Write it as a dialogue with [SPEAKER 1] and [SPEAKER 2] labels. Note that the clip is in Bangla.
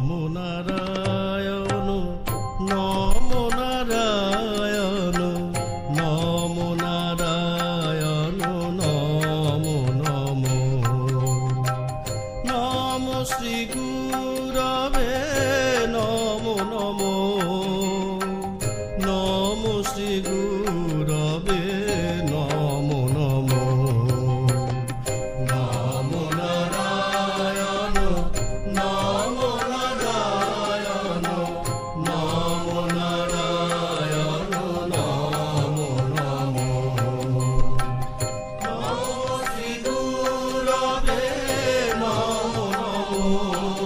[SPEAKER 1] নারায়ণ নম নারায়ণ নম নারায়ণ, নম নম। নম শ্রী গুরবে, নম নম। নম শ্রী গুরবে Oh.